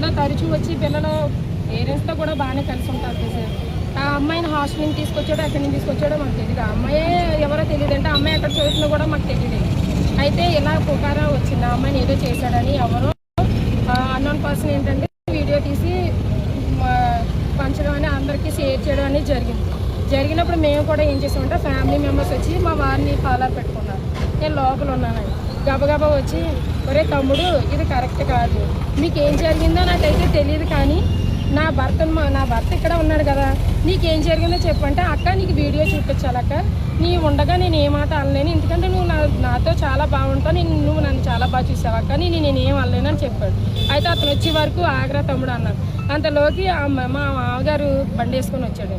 ఇంట్లో తరచూ వచ్చి పిల్లలు పేరెంట్స్తో కూడా బాగానే కలిసి ఉంటారు సార్. ఆ అమ్మాయిని హాస్టల్ నుంచి తీసుకొచ్చాడో అక్కడి నుంచి తీసుకొచ్చాడో మాకు తెలియదు ఆ అమ్మాయే ఎవరో తెలియదు అంటే ఆ అమ్మాయి ఎక్కడ చదువుతుందో కూడా మాకు తెలియదు అయితే ఇలా పుకారా వచ్చింది. ఆ అమ్మాయిని ఏదో చేశాడని ఎవరో అన్నోన్ పర్సన్ ఏంటంటే వీడియో తీసి పంచడం అని అందరికీ షేర్ చేయడం అనేది జరిగింది. జరిగినప్పుడు మేము కూడా ఏం చేసామంటే ఫ్యామిలీ మెంబర్స్ వచ్చి మా వారిని ఫాలో పెట్టుకున్నారు. నేను లోపల ఉన్నానండి. గబగబా వచ్చి ఒరే తమ్ముడు ఇది కరెక్ట్ కాదు. నీకేం జరిగిందో నాకైతే తెలియదు కానీ నా భర్త నా భర్త ఇక్కడ ఉన్నాడు కదా నీకేం జరిగిందో చెప్పంటే అక్క నీకు వీడియో చూపించాలక్క. నీ ఉండగా నేను ఏ మాట అనలేను. ఎందుకంటే నువ్వు నా నాతో చాలా బాగుంటావు. నేను నువ్వు నన్ను చాలా బాగా చూసావు అక్క. నేను నేను ఏం అనలేను అని చెప్పాడు. అయితే అతను వచ్చే వరకు ఆగ్రా తమ్ముడు అన్నాడు. అంతలోకి ఆ మా మామగారు బండి వేసుకొని వచ్చాడు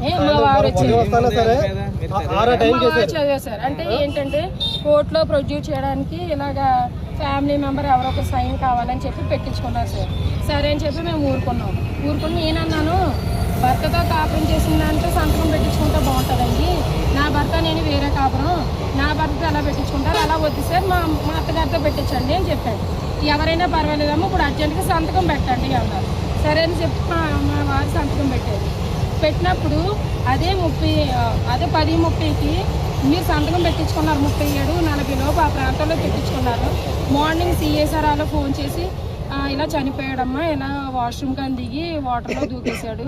ఏ, మా వారు వచ్చారు. వస్తానా సరే. అంటే ఏంటంటే కోర్టులో ప్రొడ్యూస్ చేయడానికి ఇలాగా ఫ్యామిలీ మెంబర్ ఎవరో ఒక సైన్ కావాలని చెప్పి పెట్టించుకున్నారు సార్. సరే అని చెప్పి మేము ఊరుకున్నాం. ఊరుకుని నేనన్నాను భర్తతో కాపురం చేసిందంటే సంతకం పెట్టించుకుంటే బాగుంటుందండి. నా భర్త నేను వేరే కాపురం. నా భర్తతో ఎలా పెట్టించుకుంటారు అలా వద్దు సార్. మా మా అత్తగారితో పెట్టించండి అని చెప్పాడు. ఎవరైనా పర్వాలేదమ్మా ఇప్పుడు అర్జెంట్గా సంతకం పెట్టండి అన్నారు. సరే అని చెప్పి మా మా వారు సంతకం పెట్టారు. పెట్టినప్పుడు అదే ముప్పై అదే పది ముప్పైకి మీరు సంతకం పెట్టించుకున్నారు ముప్పై ఏడు నలభై లోపు ఆ ప్రాంతంలో పెట్టించుకున్నారు. మార్నింగ్ సిఎస్ఆర్ఆలో ఫోన్ చేసి "ఆ, ఇలా చనిపోయాడమ్మా ఇలా వాష్రూమ్ కానీ దిగి వాటర్లో దూకేశాడు.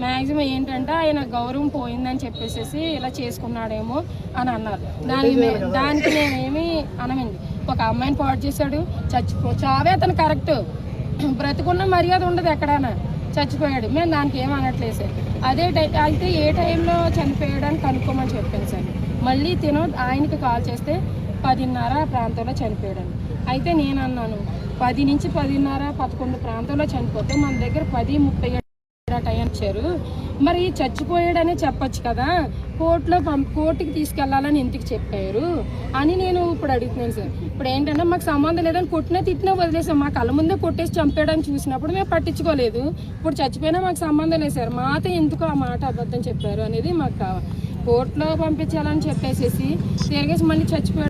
మ్యాక్సిమం ఏంటంటే ఆయన గౌరవం పోయిందని చెప్పేసి ఇలా చేసుకున్నాడేమో అని అన్నారు. దానికి దానికి నేనేమి అనమండి. ఒక అమ్మాయిని పాడు చేశాడు చచ్చిపో చావే అతను కరెక్ట్. బ్రతుకున్న మర్యాద ఉండదు ఎక్కడైనా. చచ్చిపోయాడు మేము దానికి ఏం అనట్లేదు సార్. అదే టై అయితే ఏ టైంలో చనిపోయాడని కనుక్కోమని చెప్పాను సార్. మళ్ళీ తిను ఆయనకి కాల్ చేస్తే పదిన్నర ఆ ప్రాంతంలో చనిపోయాడని. అయితే నేను అన్నాను పది నుంచి పదిన్నర పదకొండు ప్రాంతంలో చనిపోతే మన దగ్గర పది ముప్పై ఏడు టైం ఇచ్చారు మరి చచ్చిపోయాడనే చెప్పొచ్చు కదా. కోర్టులో పం కోర్టుకి తీసుకెళ్ళాలని ఎందుకు చెప్పారు? అని నేను ఇప్పుడు అడుగుతున్నాను సార్. ఇప్పుడు ఏంటంటే మాకు సంబంధం లేదని కొట్టినా తిట్టినా వదిలేసాం. మా కళ్ళ ముందే కొట్టేసి చంపాడని చూసినప్పుడు మేము పట్టించుకోలేదు. ఇప్పుడు చచ్చిపోయినా మాకు సంబంధం లేదు సార్. మాతో ఎందుకు ఆ మాట అబద్ధం చెప్పారు అనేది మాకు కావాలి. కోర్టులో పంపించాలని చెప్పేసేసి తిరిగేసి మళ్ళీ చచ్చిపోయాడు